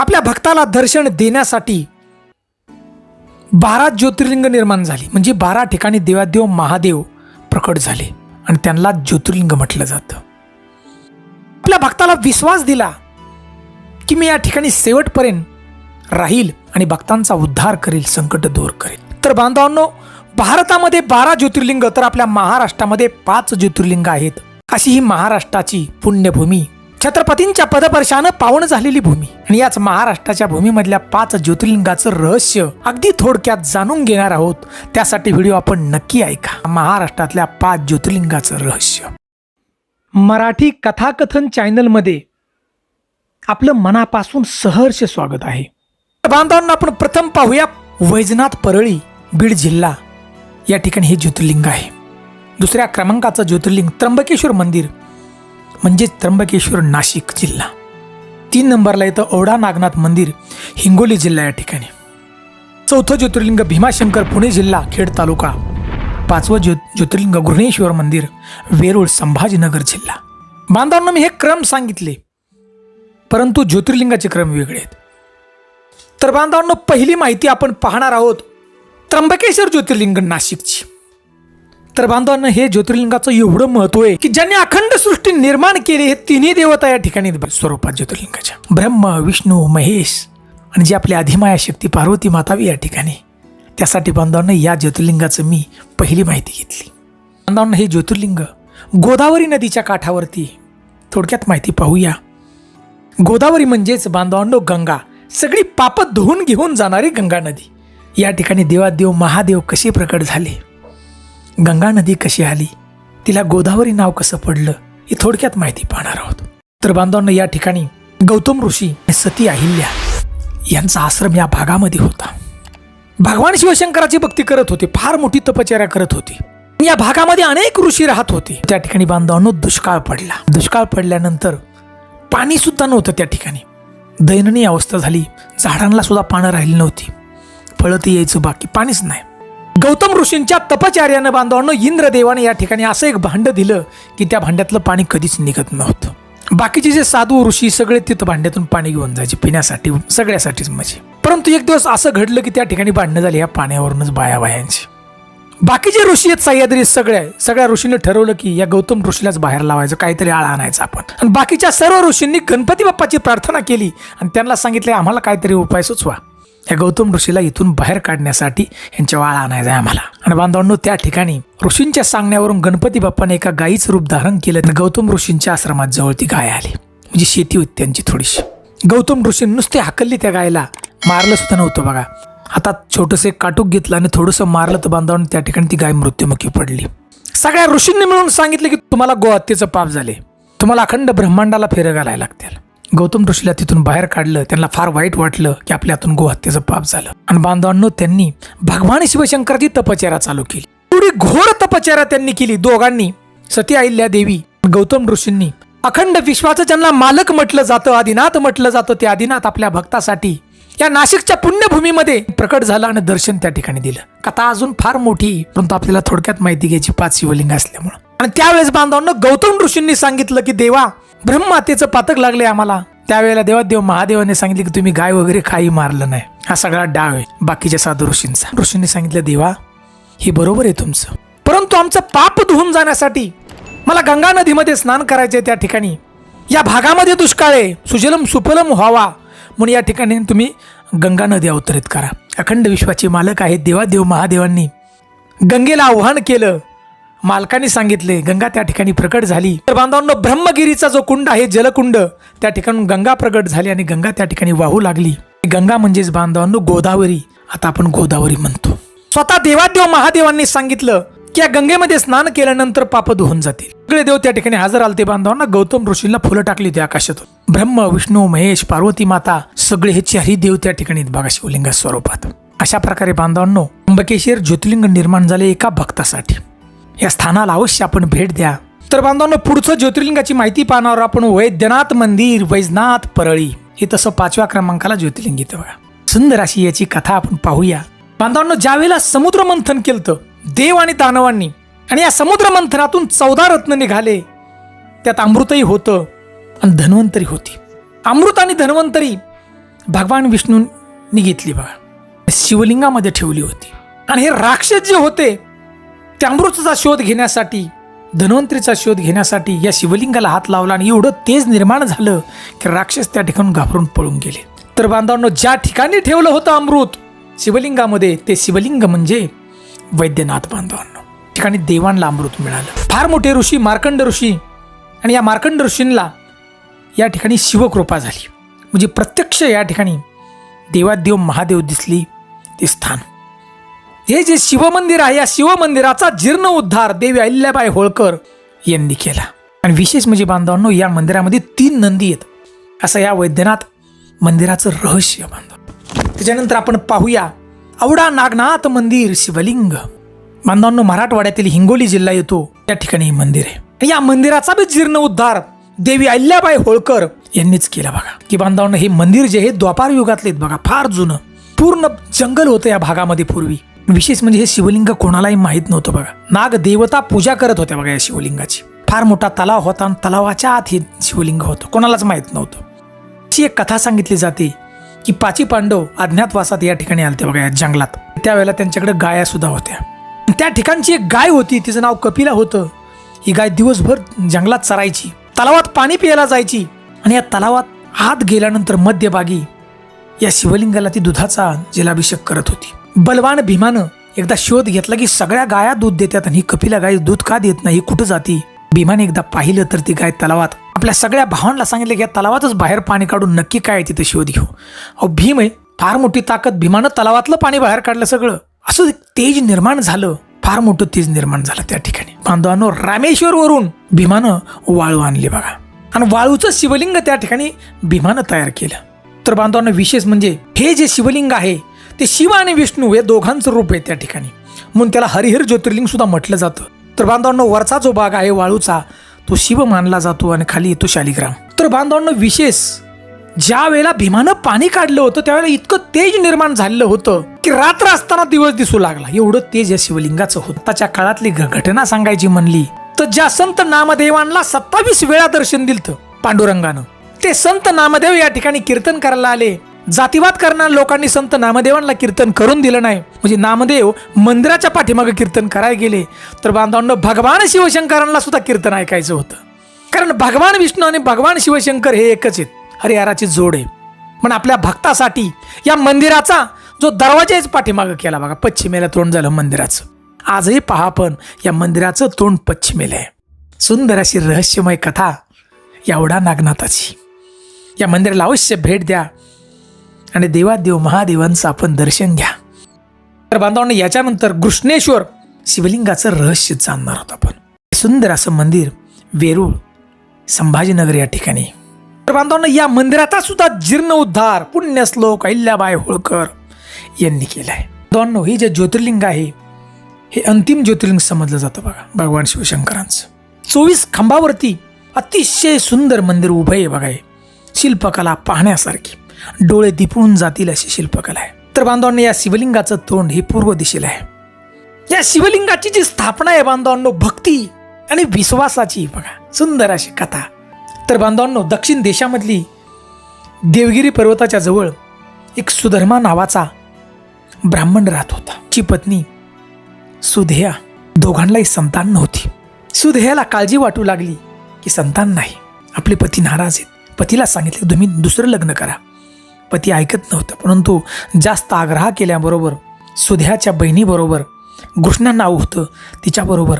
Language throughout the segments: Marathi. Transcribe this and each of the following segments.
आपल्या भक्ताला दर्शन देण्यासाठी बारा ज्योतिर्लिंग निर्माण झाली. म्हणजे बारा ठिकाणी देवादेव महादेव प्रकट झाले. आणि त्यांना ज्योतिर्लिंग म्हटलं जातं. आपल्या भक्ताला विश्वास दिला की मी या ठिकाणी शेवटपर्यंत राहील आणि भक्तांचा उद्धार करेल संकट दूर करेल. तर बांधवांनो भारतामध्ये बारा ज्योतिर्लिंग तर आपल्या महाराष्ट्रामध्ये पाच ज्योतिर्लिंग आहेत. अशी ही महाराष्ट्राची पुण्यभूमी छत्रपतींच्या पदपर्शानं पावन झालेली भूमी. आणि याच महाराष्ट्राच्या भूमीमधल्या पाच ज्योतिर्लिंगाचं रहस्य अगदी थोडक्यात जाणून घेणार आहोत. त्यासाठी व्हिडिओ आपण नक्की ऐका. महाराष्ट्रातल्या पाच ज्योतिर्लिंगाचं रहस्य. मराठी कथाकथन चॅनलमध्ये आपलं मनापासून सहर्ष स्वागत आहे. बांधवांना आपण प्रथम पाहूया वैजनाथ परळी बीड जिल्हा. या ठिकाणी हे ज्योतिर्लिंग आहे. दुसऱ्या क्रमांकाचं ज्योतिर्लिंग त्र्यंबकेश्वर मंदिर. म्हणजेच त्र्यंबकेश्वर नाशिक जिल्हा. तीन नंबरला येतं औडा नागनाथ मंदिर हिंगोली जिल्हा या ठिकाणी. चौथं ज्योतिर्लिंग भीमाशंकर पुणे जिल्हा खेड तालुका. पाचवं ज्यो ज्योतिर्लिंग घृणेश्वर मंदिर वेरूळ संभाजीनगर जिल्हा. बांधवांना मी हे क्रम सांगितले परंतु ज्योतिर्लिंगाचे क्रम वेगळे आहेत. तर बांधवांनो पहिली माहिती आपण पाहणार आहोत त्र्यंबकेश्वर ज्योतिर्लिंग नाशिकची. तर बांधवांना हे ज्योतिर्लिंगाचं एवढं महत्त्व आहे की ज्यांनी अखंड सृष्टी निर्माण केली हे तिन्ही देवता या ठिकाणी स्वरूपात ज्योतिर्लिंगाच्या. ब्रह्म विष्णू महेश आणि जी आपली अधिमाया शक्ती पार्वती मातावी या ठिकाणी. त्यासाठी बांधवांना या ज्योतिर्लिंगाचं मी पहिली माहिती घेतली. बांधवांना हे ज्योतिर्लिंग गोदावरी नदीच्या काठावरती थोडक्यात माहिती पाहूया. गोदावरी म्हणजेच बांधवांनो गंगा सगळी पाप धुवून घेऊन जाणारी गंगा नदी. या ठिकाणी देवादेव महादेव कसे प्रकट झाले? गंगा नदी कशी आली? तिला गोदावरी नाव कसं पडलं ही थोडक्यात माहिती पाहणार आहोत. तर बांधवांना या ठिकाणी गौतम ऋषी आणि सती अहिल्या यांचा आश्रम या भागामध्ये होता. भगवान शिवशंकराची भक्ती करत होते फार मोठी तपचर्या करत होती. या भागामध्ये अनेक ऋषी राहत होते. त्या ठिकाणी बांधवांनो दुष्काळ पडला. दुष्काळ पडल्यानंतर पाणी सुद्धा नव्हतं त्या ठिकाणी. दैननीय अवस्था झाली. झाडांना सुद्धा पानं राहिली नव्हती. फळं ते यायचं बाकी पाणीच नाही. गौतम ऋषींच्या तपचार्यानं बांधवांनो इंद्रदेवाने या ठिकाणी असं एक भांड दिलं की त्या भांड्यातलं पाणी कधीच निघत नव्हतं. बाकीचे जे साधू ऋषी सगळे तिथं भांड्यातून पाणी घेऊन जायचे पिण्यासाठी सगळ्यासाठीच म्हणजे. परंतु एक दिवस असं घडलं की त्या ठिकाणी भांडणं झाली या पाण्यावरूनच बाया बायांची बाकीचे ऋषी आहेत सह्याद्री सगळ्या सगळ्या ऋषीने ठरवलं की या गौतम ऋषीलाच बाहेर लावायचं काहीतरी आळा आणायचा आपण. आणि बाकीच्या सर्व ऋषींनी गणपती बाप्पाची प्रार्थना केली आणि त्यांना सांगितलं आम्हाला काहीतरी उपाय सुचवा. या गौतम ऋषीला इथून बाहेर काढण्यासाठी यांच्या वाळा आणायचा आहे आम्हाला. आणि बांधवांनो त्या ठिकाणी ऋषींच्या सांगण्यावरून गणपती बाप्पाने एका गायीचं रूप धारण केलं आणि गौतम ऋषींच्या आश्रमात जवळ ती गाय आली. म्हणजे शेती होती त्यांची थोडीशी. गौतम ऋषी नुसते हाकलली त्या गायला. मारलं सुद्धा नव्हतं बघा. आता छोटंसं एक काटूक घेतलं आणि थोडंसं मारलं तर बांधवांनी त्या ठिकाणी ती गाय मृत्युमुखी पडली. सगळ्या ऋषींनी मिळून सांगितलं की तुम्हाला गोहत्येचं पाप झाले. तुम्हाला अखंड ब्रह्मांडाला फेरं घालायला लागतील. गौतम ऋषीला तिथून बाहेर काढलं त्यांना फार वाईट वाटलं की आपल्या हातून गोहत्येचं पाप झालं. आणि बांधवांनो त्यांनी भगवान शिवशंकराची तपचर्या चालू केली. एवढी घोर तपचर्या त्यांनी केली दोघांनी सती अहिल्या देवी गौतम ऋषींनी. अखंड विश्वाचं ज्यांना मालक म्हटलं जातं आदिनाथ म्हटलं जातं ते आदिनाथ आपल्या भक्तासाठी या नाशिकच्या पुण्यभूमीमध्ये प्रकट झालं आणि दर्शन त्या ठिकाणी दिलं. कथा अजून फार मोठी परंतु आपल्याला थोडक्यात माहिती घ्यायची पाच शिवलिंग असल्यामुळं. आणि त्यावेळेस बांधवांना गौतम ऋषींनी सांगितलं की देवा ब्रह्मातेचं पातक लागले आम्हाला. त्यावेळेला देवादेव महादेवाने सांगितले की तुम्ही गाय वगैरे काही मारलं नाही. हा सगळा डाव आहे बाकीच्या साधू ऋषींचा. ऋषींनी सांगितलं देवा हे बरोबर आहे तुमचं. परंतु आमचं पाप धुवून जाण्यासाठी मला गंगा नदीमध्ये स्नान करायचे त्या ठिकाणी. या भागामध्ये दुष्काळ आहे. सुजलम सुफलम व्हावा. म्हणून या ठिकाणी तुम्ही गंगा नदी अवतरित करा. अखंड विश्वाचे मालक आहेत देवादेव महादेवांनी. गंगेला आव्हान केलं. मालकाने सांगितले गंगा त्या ठिकाणी प्रकट झाली. तर बांधवांनो ब्रह्मगिरीचा जो कुंड आहे जलकुंड त्या ठिकाणून गंगा प्रकट झाली आणि गंगा त्या ठिकाणी वाहू लागली. गंगा म्हणजेच बांधवांनो गोदावरी. आता आपण गोदावरी म्हणतो. स्वतः देवादेव महादेवांनी सांगितलं की या गंगेमध्ये स्नान केल्यानंतर पाप धुवून जातील. सगळे देव त्या ठिकाणी हजर आलते. बांधवांना गौतम ऋषींना फुलं टाकली होती आकाशातून. ब्रह्म विष्णू महेश पार्वती माता सगळे हे चारही देव त्या ठिकाणी बघा शिवलिंग स्वरूपात. अशा प्रकारे बांधवांनो त्र्यंबकेश्वर ज्योतिर्लिंग निर्माण झाले एका भक्तासाठी. या स्थानाला अवश्य आपण भेट द्या. तर बांधवांनो पुढचं ज्योतिर्लिंगाची माहिती पाहणार आपण वैद्यनाथ मंदिर वैजनाथ परळी. हे तसं पाचव्या क्रमांकाला ज्योतिर्लिंग येतं बघा. सुंदर अशी याची कथा आपण पाहूया. बांधवांनो ज्यावेळेला समुद्र मंथन केलं देव आणि दानवांनी आणि या समुद्र मंथनातून चौदा रत्न निघाले त्यात अमृतही होतं आणि धन्वंतरी होती. अमृत आणि धन्वंतरी भगवान विष्णूंनी घेतली बघा. शिवलिंगामध्ये ठेवली होती. आणि हे राक्षस जे होते त्या अमृतचा शोध घेण्यासाठी धन्वंतरीचा शोध घेण्यासाठी या शिवलिंगाला हात लावला आणि एवढं तेज निर्माण झालं की राक्षस त्या ठिकाणून घाबरून पळून गेले. तर बांधवांनो ज्या ठिकाणी ठेवलं होतं अमृत शिवलिंगामध्ये ते शिवलिंग म्हणजे वैद्यनाथ बांधवांनो. ठिकाणी देवांना अमृत मिळालं. फार मोठे ऋषी मार्कंड ऋषी आणि या मार्कंड ऋषींना या ठिकाणी शिवकृपा झाली. म्हणजे प्रत्यक्ष या ठिकाणी देवादेव महादेव दिसली ते स्थान. हे जे शिवमंदिर आहे या शिवमंदिराचा जीर्ण उद्धार देवी अहिल्याबाई होळकर यांनी केला. आणि विशेष म्हणजे बांधवांनो या मंदिरामध्ये तीन नंदी आहेत. असं या वैद्यनाथ मंदिराचं रहस्य बांधव. त्याच्यानंतर आपण पाहूया आवडा नागनाथ मंदिर शिवलिंग. बांधवांनो मराठवाड्यातील हिंगोली जिल्हा येतो त्या ठिकाणी हे मंदिर आहे. या मंदिराचा बी जीर्ण उद्धार देवी अहिल्याबाई होळकर यांनीच केला बघा. की बांधवांनो हे मंदिर जे हे द्वापार युगातले आहेत बघा. फार जुनं पूर्ण जंगल होतं या भागामध्ये पूर्वी. विशेष म्हणजे हे शिवलिंग कोणालाही माहीत नव्हतं बघा. नाग देवता पूजा करत होत्या बघा या शिवलिंगाची. फार मोठा तलाव होता आणि तलावाच्या आत हे शिवलिंग होतं. कोणालाच माहीत नव्हतं. अशी एक कथा सांगितली जाते की पाची पांडव अज्ञातवासात या ठिकाणी आलते बघा या जंगलात. त्यावेळेला त्यांच्याकडे गाया सुद्धा होत्या. त्या ठिकाणची एक गाय होती तिचं नाव कपिला होतं. ही गाय दिवसभर जंगलात चरायची तलावात पाणी प्यायला जायची आणि या तलावात आत गेल्यानंतर मध्यभागी या शिवलिंगाला ती दुधाचा जलाभिषेक करत होती. बलवान भीमानं एकदा शोध घेतला की सगळ्या गाया दूध देतात आणि ही कपिला गाय दूध का देत नाही ही कुठं जाती? भीमाने एकदा पाहिलं तर ती गाय तलावात. आपल्या सगळ्या भावांना सांगितलं की या तलावातच बाहेर पाणी काढून नक्की काय आहे तिथे शोध घेऊ. अहो भीम आहे फार मोठी ताकद. भीमानं तलावातलं पाणी बाहेर काढलं सगळं. असं एक तेज निर्माण झालं. फार मोठं तेज निर्माण झालं त्या ठिकाणी. बांधवांनो रामेश्वर वरून भीमानं वाळू आणली बघा. आणि वाळूचं शिवलिंग त्या ठिकाणी भीमानं तयार केलं. तर बांधवांना विशेष म्हणजे हे जे शिवलिंग आहे ते शिव आणि विष्णू या दोघांचं रूप आहे त्या ठिकाणी. म्हणून त्याला हरिहर ज्योतिर्लिंग सुद्धा म्हटलं जातं. तर बांधवांनो वरचा जो भाग आहे वाळूचा तो शिव मानला जातो आणि खाली येतो शालिग्राम. तर बांधवांनो विशेष ज्या वेळेला भीमानं पाणी काढलं होतं त्यावेळेला इतकं तेज निर्माण झालेलं होतं की रात्र असताना दिवस दिसू लागला. एवढं तेज या शिवलिंगाचं होतं. त्याच्या काळातली घटना सांगायची म्हणली तर ज्या संत नामदेवांना सत्तावीस वेळा दर्शन दिलं पांडुरंगानं ते संत नामदेव या ठिकाणी कीर्तन करायला आले. जातीवाद करणाऱ्या लोकांनी संत नामदेवांना कीर्तन करून दिलं नाही. म्हणजे नामदेव मंदिराच्या पाठीमागे कीर्तन करायला गेले. तर बांधवांना भगवान शिवशंकरांना सुद्धा कीर्तन ऐकायचं होतं. कारण भगवान विष्णू आणि भगवान शिवशंकर हे एकच आहेत. हरिहराची जोड आहे. पण आपल्या भक्तासाठी या मंदिराचा जो दरवाजाच पाठीमागं केला. बघा पश्चिमेला तोंड झालं मंदिराचं. आजही पहा पण या मंदिराचं तोंड पश्चिमेला आहे. सुंदर अशी रहस्यमय कथा एवढा नागनाथाची. या मंदिराला अवश्य भेट द्या. आणि देवादेव महादेवांचं आपण दर्शन घ्या. तर बांधवांना याच्यानंतर कृष्णेश्वर शिवलिंगाचं रहस्य जाणणार आहोत आपण. सुंदर असं मंदिर वेरूळ संभाजीनगर या ठिकाणी. तर बांधवांना या मंदिराचा सुद्धा जीर्ण उद्धार पुण्यश्लोक अहिल्याबाई होळकर यांनी केला आहे बांधवांनो हे जे ज्योतिर्लिंग आहे हे अंतिम ज्योतिर्लिंग समजलं जातं बघा भगवान शिवशंकरांचं. चोवीस खांबावरती अतिशय सुंदर मंदिर उभं आहे बघा हे. शिल्पकला पाहण्यासारखी. डोळे दिपून जातील अशी शिल्पकला आहे. तर बांधवांना या शिवलिंगाचं तोंड हे पूर्व दिशेला आहे. या शिवलिंगाची जी स्थापना आहे बांधवांनो भक्ती आणि विश्वासाची बघा सुंदर अशी कथा. तर बांधवांनो दक्षिण देशामधली देवगिरी पर्वताच्या जवळ एक सुधर्मा नावाचा ब्राह्मण राहत होता. ची पत्नी सुधेया दोघांनाही संतान नव्हती. सुधेयाला काळजी वाटू लागली की संतान नाही. आपले पती नाराज आहेत. पतीला सांगितले तुम्ही दुसरं लग्न करा. पती ऐकत नव्हतं परंतु जास्त आग्रह केल्याबरोबर सुध्याच्या बहिणीबरोबर कृष्णा नाव होतं तिच्याबरोबर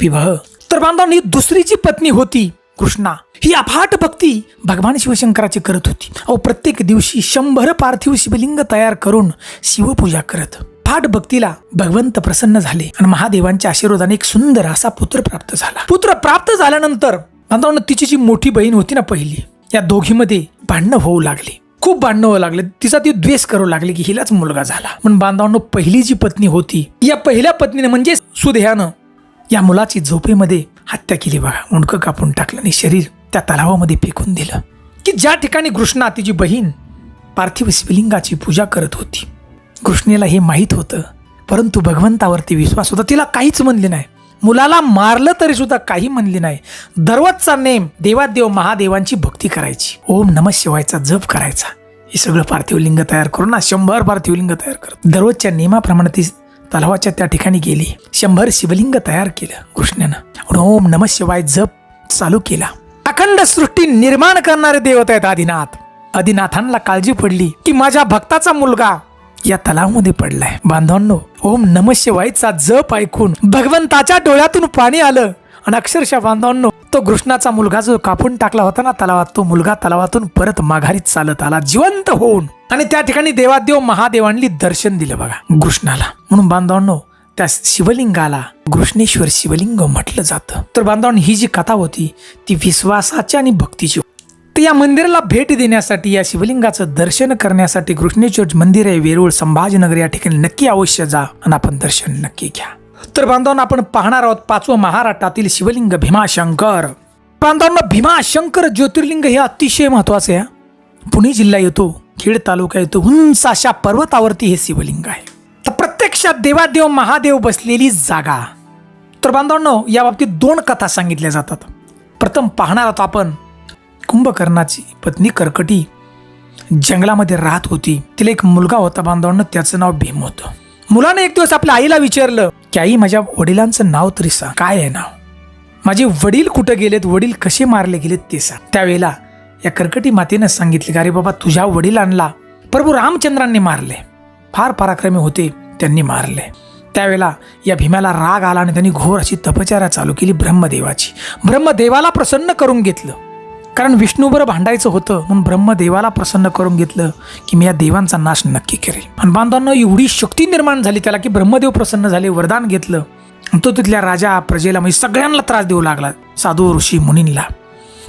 विवाह. तर बांधवांनी दुसरी जी पत्नी होती कृष्णा. ही अफाट भक्ती भगवान शिवशंकराची करत होती. अहो प्रत्येक दिवशी शंभर पार्थिव शिवलिंग तयार करून शिवपूजा करत. फाट भक्तीला भगवंत प्रसन्न झाले आणि महादेवांच्या आशीर्वादाने एक सुंदर असा पुत्र प्राप्त झाला. पुत्र प्राप्त झाल्यानंतर बांधवांना तिची जी मोठी बहीण होती ना पहिली या दोघीमध्ये भांडणं होऊ लागली. खूप भांडणं होऊ लागले. तिचा ती द्वेष करू लागली की हिलाच मुलगा झाला. पण बांधवांनो पहिली जी पत्नी होती या पहिल्या पत्नीने म्हणजे सुदेहानं या मुलाची झोपेमध्ये हत्या केली बघा. मुंडकं कापून टाकलं आणि शरीर त्या तलावामध्ये फेकून दिलं. की ज्या ठिकाणी कृष्णा तिची बहीण पार्थिव शिवलिंगाची पूजा करत होती कृष्णेला हे माहीत होतं परंतु भगवंतावरती विश्वास होता. तिला काहीच म्हणले नाही. मुलाला मारलं तरी सुद्धा काही म्हणले नाही. दररोजचा नेम देवादेव महादेवांची भक्ती करायची. ओम नम शिवायचा जप करायचा. हे सगळं पार्थिव लिंग तयार करून ना शंभर पार्थिव लिंग तयार करत. दररोजच्या नियमाप्रमाणे ती तलावाच्या त्या ठिकाणी गेली. शंभर शिवलिंग तयार केलं कृष्णानं. ओम नम शिवाय जप चालू केला. अखंड सृष्टी निर्माण करणारे देवत आहेत आदिनाथ. आदिनाथांना काळजी पडली की माझ्या भक्ताचा मुलगा या तलावामध्ये पडलाय. बांधवांनो ओम नम शिवायचा जप ऐकून भगवंताच्या डोळ्यातून पाणी आलं. आणि अक्षरशः बांधवांनो तो कृष्णाचा मुलगा जो कापून टाकला होता ना तलावात तो मुलगा तलावातून परत माघारीत चालत आला जिवंत होऊन. आणि त्या ठिकाणी देवादेव महादेवांनी दर्शन दिलं बघा कृष्णाला. म्हणून बांधवांनो त्या शिवलिंगाला कृष्णेश्वर शिवलिंग म्हटलं जातं. तर बांधवांनी ही जी कथा होती ती विश्वासाची आणि भक्तीची तर या मंदिराला भेट देण्यासाठी या शिवलिंगाचं दर्शन करण्यासाठी कृष्णेश्वर मंदिर आहे वेरूळ संभाजीनगर. या ठिकाणी नक्की अवश्य जा आणि आपण दर्शन नक्की घ्या. तर बांधवांना आपण पाहणार आहोत पाचवं महाराष्ट्रातील शिवलिंग भीमाशंकर. बांधवांना भीमाशंकर ज्योतिर्लिंग हे अतिशय महत्त्वाचे आहे पुणे जिल्हा येतो खेड तालुका येतो उंच अशा पर्वतावरती हे शिवलिंग आहे. तर प्रत्यक्षात देवादेव महादेव बसलेली जागा. तर बांधवांनो या बाबतीत दोन कथा सांगितल्या जातात. प्रथम पाहणार आहोत आपण कुंभकर्णाची पत्नी कर्कटी जंगलामध्ये राहत होती. तिला एक मुलगा होता बांधवांना त्याचं नाव भीम होतं. मुलाने एक दिवस आपल्या आईला विचारलं की आई माझ्या वडिलांचं नाव तरी सांग. काय आहे नाव? माझे वडील कुठं गेलेत? वडील कसे मारले गेलेत ते सांग. त्यावेळेला या कर्कटी मातेनं सांगितले अरे बाबा तुझ्या वडिलांना प्रभू रामचंद्रांनी मारले. फार पराक्रमी होते त्यांनी मारले. त्यावेळेला या भीमाला राग आला आणि त्यांनी घोर अशी तपचारा चालू केली ब्रह्मदेवाची. ब्रह्मदेवाला प्रसन्न करून घेतलं. कारण विष्णूबर भांडायचं होतं म्हणून ब्रह्मदेवाला प्रसन्न करून घेतलं की मी या देवांचा नाश नक्की करेल आणि बांधवांना एवढी शक्ती निर्माण झाली त्याला की ब्रह्मदेव प्रसन्न झाले वरदान घेतलं. आणि तो तिथल्या राजा प्रजेला म्हणजे सगळ्यांना त्रास देऊ लागला साधू ऋषी मुनींला.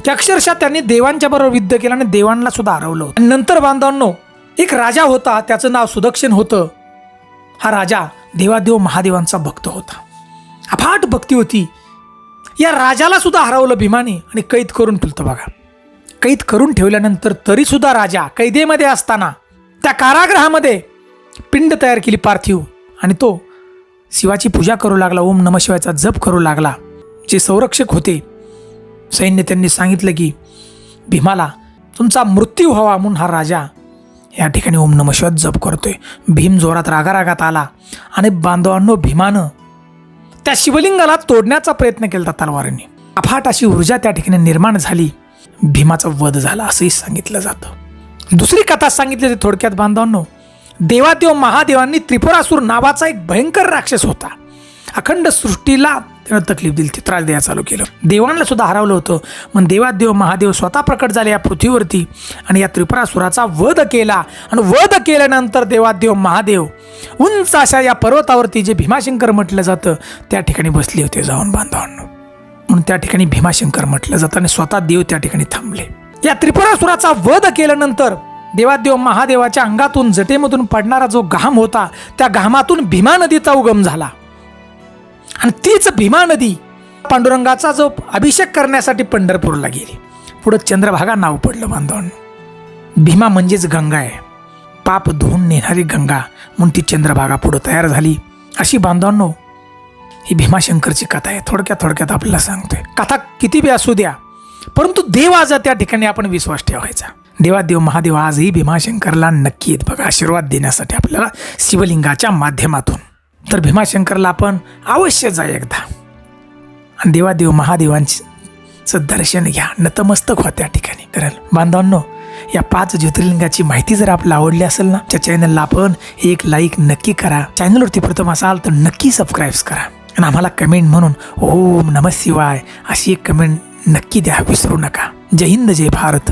त्या अक्षरशः त्यांनी देवांच्या बरोबर युद्ध केलं आणि देवांना सुद्धा हरवलं. आणि नंतर बांधवांनो एक राजा होता त्याचं नाव सुदक्षिण होतं. हा राजा देवादेव महादेवांचा भक्त होता. अफाट भक्ती होती. या राजाला सुद्धा हरवलं भीमाने आणि कैद करून ठेवतं बघा. कैद करून ठेवल्यानंतर तरीसुद्धा राजा कैदेमध्ये असताना त्या कारागृहामध्ये पिंड तयार केली पार्थिव आणि तो शिवाची पूजा करू लागला ओम नम शिवायचा जप करू लागला. जे संरक्षक होते सैन्य त्यांनी सांगितलं की भीमाला तुमचा मृत्यू व्हावा म्हणून हा राजा या ठिकाणी ओम नम शिवाय जप करतोय. भीम जोरात रागारागात आला आणि बांधवांनो भीमानं त्या शिवलिंगाला तोडण्याचा प्रयत्न केला तलवारीने. अफाट अशी ऊर्जा त्या ठिकाणी निर्माण झाली. भीमाचा वध झाला असंही सांगितलं जातं. दुसरी कथा सांगितली होती थोडक्यात बांधवांनो. देवादेव महादेवांनी त्रिपुरासूर नावाचा एक भयंकर राक्षस होता. अखंड सृष्टीला तकलीफ दिली ती त्रास द्यायला चालू केलं. देवांना सुद्धा हरवलं होतं. मग देवादेव महादेव स्वतः प्रकट झाले या पृथ्वीवरती आणि या त्रिपुरासुराचा वध केला. आणि वध केल्यानंतर देवादेव महादेव उंच अशा या पर्वतावरती जे भीमाशंकर म्हटलं जातं त्या ठिकाणी बसले होते जाऊन बांधवांना. म्हणून त्या ठिकाणी भीमाशंकर म्हटलं जातं आणि स्वतः देव त्या ठिकाणी थांबले. या त्रिपुरासुराचा वध केल्यानंतर देवादेव महादेवाच्या अंगातून जटेमधून पडणारा जो घाम होता त्या घामातून भीमा नदीचा उगम झाला. आणि तीच भीमा नदी पांडुरंगाचा जो अभिषेक करण्यासाठी पंढरपूरला गेली. पुढं चंद्रभागा नाव पडलं बांधवांनो भीमा म्हणजेच गंगा आहे. पाप धुवून नेणारी गंगा म्हणून ती चंद्रभागा पुढं तयार झाली. अशी बांधवांनो ही भीमाशंकरची कथा आहे. थोडक्यात थोडक्यात आपल्याला सांगतोय. कथा किती बी असू द्या परंतु देव आज त्या ठिकाणी आपण विश्वास ठेवायचा. देवादेव महादेव आजही भीमाशंकरला नक्की बघा आशीर्वाद देण्यासाठी आपल्याला शिवलिंगाच्या माध्यमातून. तर भीमाशंकरला आपण अवश्य जा एकदा. आणि देवादेव महादेवांचं दर्शन घ्या. नतमस्तक व्हा त्या ठिकाणी. करेल बांधवांनो या पाच ज्योतिर्लिंगाची माहिती जर आपल्याला आवडली असेल ना त्या चॅनलला आपण एक लाईक नक्की करा. चॅनलवरती प्रथम असाल तर नक्की सबस्क्राईब करा. आणि आम्हाला कमेंट म्हणून ओम नम शिवाय अशी एक कमेंट नक्की द्या विसरू नका. जय हिंद जय भारत.